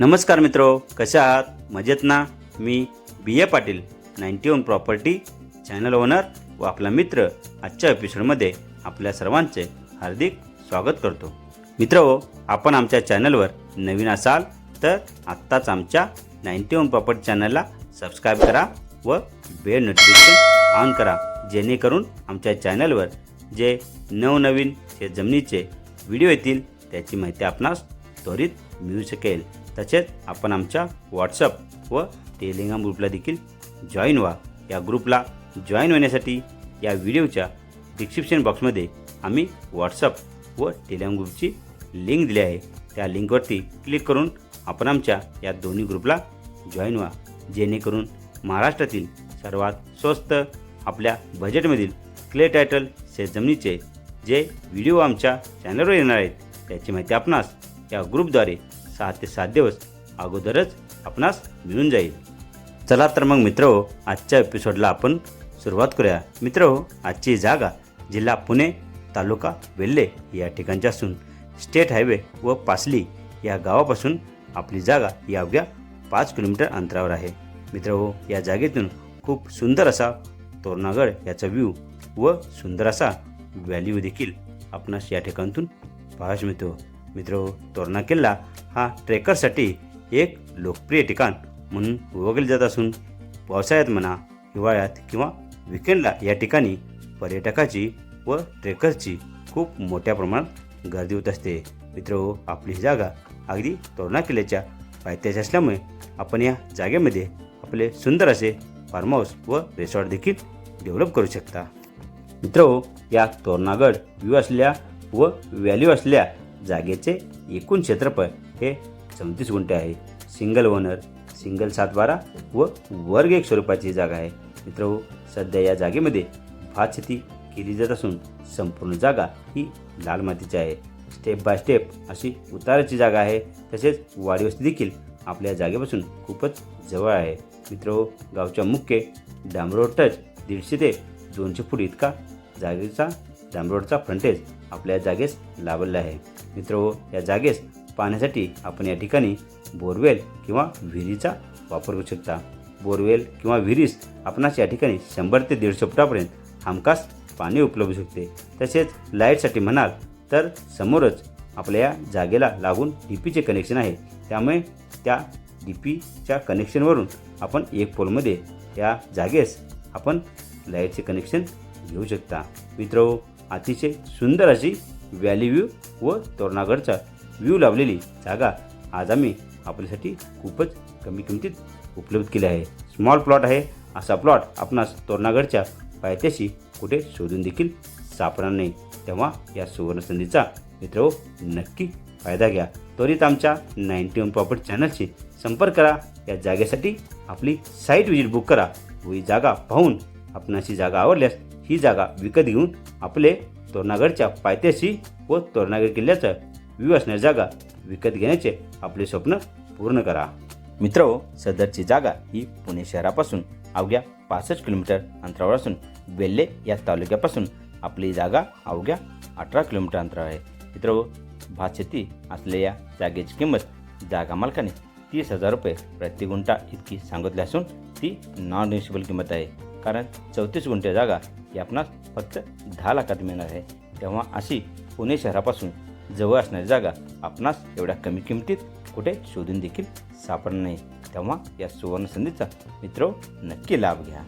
नमस्कार मित्रो कशा आहात? मजेत ना? मी B A Patil ninety one property channel owner व आपला मित्र आजच्या एपिसोडमध्ये आपल्या सर्वांचे हार्दिक स्वागत करतो. मित्र आपण आमच्या चॅनलवर नवीन असाल तर आत्ताच आमच्या नाईन्टी वन प्रॉपर्टी चॅनलला सबस्क्राईब करा व बेल नोटिफिकेशन ऑन करा जेणेकरून आमच्या चॅनलवर जे नवनवीन शेतजमिनीचे व्हिडिओ येतील त्याची माहिती आपणास त्वरित मिळू शकेल. तसेच आपण आमच्या व्हॉट्सअप व टेलिग्राम ग्रुपला देखील जॉईन व्हा. या ग्रुपला जॉईन होण्यासाठी या व्हिडिओच्या डिस्क्रिप्शन बॉक्समध्ये आम्ही व्हॉट्सअप व टेलिग्राम ग्रुपची लिंक दिली आहे. त्या लिंकवरती क्लिक करून आपण आमच्या या दोन्ही ग्रुपला जॉईन व्हा. जेणेकरून महाराष्ट्रातील सर्वात स्वस्त आपल्या बजेटमधील क्ले टायटल शेतजमिनीचे जे व्हिडिओ आमच्या चॅनलवर येणार आहेत त्याची माहिती आपणास या ग्रुपद्वारे सहा ते सात दिवस अगोदरच आपणास मिळून जाईल. चला तर मग मित्र आजच्या एपिसोडला आपण सुरुवात करूया. मित्र आजची जागा जिल्हा पुणे तालुका वेल्हे या ठिकाणची असून स्टेट हायवे व पासली या गावापासून आपली जागा या अवघ्या पाच किलोमीटर अंतरावर आहे. मित्र या जागेतून खूप सुंदर असा तोरणागड याचा व्ह्यू व सुंदर असा व्हॅल्यू देखील आपणास या ठिकाणातून पाहायला मिळतो. मित्र तोरणा किल्ला हा ट्रेकरसाठी एक लोकप्रिय ठिकाण म्हणून ओळखले जात असून पावसाळ्यात म्हणा हिवाळ्यात किंवा विकेंडला या ठिकाणी पर्यटकाची व ट्रेकरची खूप मोठ्या प्रमाणात गर्दी होत असते. मित्र आपली ही जागा अगदी तोरणा किल्ल्याच्या पायथ्याशी असल्यामुळे आपण या जागेमध्ये आपले सुंदर असे फार्म हाऊस व रिसॉर्ट देखील डेव्हलप करू शकता. मित्र या तोरणागड व्ह्यू असल्या व व्हॅल्यू असल्या जागेचे एकूण क्षेत्रफळ हे चौतीस गुंठे आहे. सिंगल ओनर सिंगल सातबारा व वर्ग एक स्वरूपाची जागा आहे. मित्र सध्या या जागेमध्ये भात शेती केली जात असून संपूर्ण जागा ही लाल मातीची आहे. स्टेप बाय स्टेप अशी उताराची जागा आहे. तसेच वाडीवस्ती देखील आपल्या जागेपासून खूपच जवळ आहे. मित्र गावच्या मुख्य डांबरोड टच दीडशे ते दोनशे फूट इतका जागेचा डांबरोडचा फ्रंटेज आपल्या जागेस लाभलेला आहे. मित्र हो, या जागेस पाण्यासाठी आपण या ठिकाणी बोरवेल किंवा विहिरीचा वापर करू शकता. बोरवेल किंवा विहिरीस आपणास या ठिकाणी शंभर ते दीडशे फुटापर्यंत हमखास पाणी उपलब्ध शकते. तसेच लाईटसाठी म्हणाल तर समोरच आपल्या या जागेला लागून डी पीचे कनेक्शन आहे. त्यामुळे त्या डी पीच्या कनेक्शनवरून आपण एक पोलमध्ये या जागेस आपण लाईटचे कनेक्शन घेऊ शकता. मित्र हो, अतिशय सुंदर अशी व्हॅली व्ह्यू व तोरणागडचा व्ह्यू लावलेली जागा आज आम्ही आपल्यासाठी खूपच कमी किमतीत उपलब्ध केली आहे. स्मॉल प्लॉट आहे. असा प्लॉट आपणास तोरणागडच्या पायथ्याशी कुठे शोधून देखील सापडणार नाही. तेव्हा या सुवर्णसंधीचा मित्र हो, नक्की फायदा घ्या. त्वरित आमच्या नाईन्टी वन प्रॉपर्टी चॅनलशी संपर्क करा. या जागेसाठी आपली साईट व्हिजिट बुक करा. व ही जागा पाहून आपणाशी जागा आवडल्यास ही जागा विकत घेऊन आपले तोरणागडच्या पायथ्याशी व तोरणागड किल्ल्याचा व्ह्यू जागा विकत घेण्याचे आपले स्वप्न पूर्ण करा. मित्र हो, सदरची जागा ही पुणे शहरापासून अवघ्या पासष्ट किलोमीटर अंतरावर असून वेल्हे या तालुक्यापासून आपली जागा अवघ्या अठरा किलोमीटर अंतरावर आहे. मित्र हो, भात शेती असलेल्या जागेची किंमत जागा मालकाने तीस हजार रुपये प्रति गुंठा इतकी सांगितली असून ती नॉन रिन्युएबल किंमत आहे. कारण चौतीस गुंठे जागा ही आपणास फक्त दहा लाखात मिळणार आहे. तेव्हा अशी पुणे शहरापासून जवळ असणारी जागा आपणास एवढ्या कमी किमतीत कुठे शोधून देखील सापडणार नाही. तेव्हा या सुवर्ण संधीचा मित्र हो, नक्की लाभ घ्या.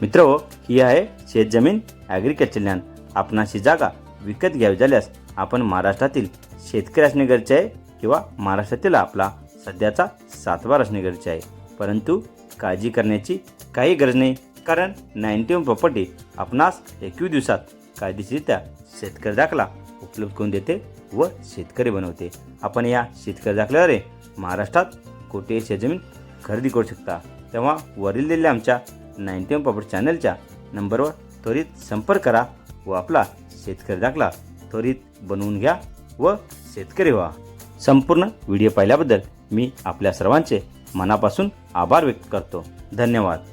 मित्र हो, ही आहे शेतजमीन ॲग्रिकल्चर लँड आपणाशी जागा विकत घ्यावी झाल्यास आपण महाराष्ट्रातील शेतकरी असणे गरजेचे आहे किंवा महाराष्ट्रातील आपला सध्याचा सातवार असणे गरजेचे आहे. परंतु काळजी करण्याची काही गरज नाही. कारण नाईन्टी वन प्रॉपर्टी आपणास एकवीस दिवसात कायदेशीररित्या शेतकरी दाखला उपलब्ध करून देते व शेतकरी बनवते. आपण या शेतकरी दाखल्याद्वारे महाराष्ट्रात कोठे शेतजमीन खरेदी करू शकता. तेव्हा वरील दिलेल्या आमच्या नाईन्टी वन प्रॉपर्टी चॅनलच्या नंबरवर त्वरित संपर्क करा व आपला शेतकरी दाखला त्वरित बनवून घ्या व शेतकरी व्हा. संपूर्ण व्हिडिओ पाहिल्याबद्दल मी आपल्या सर्वांचे मनापासून आभार व्यक्त करतो. धन्यवाद.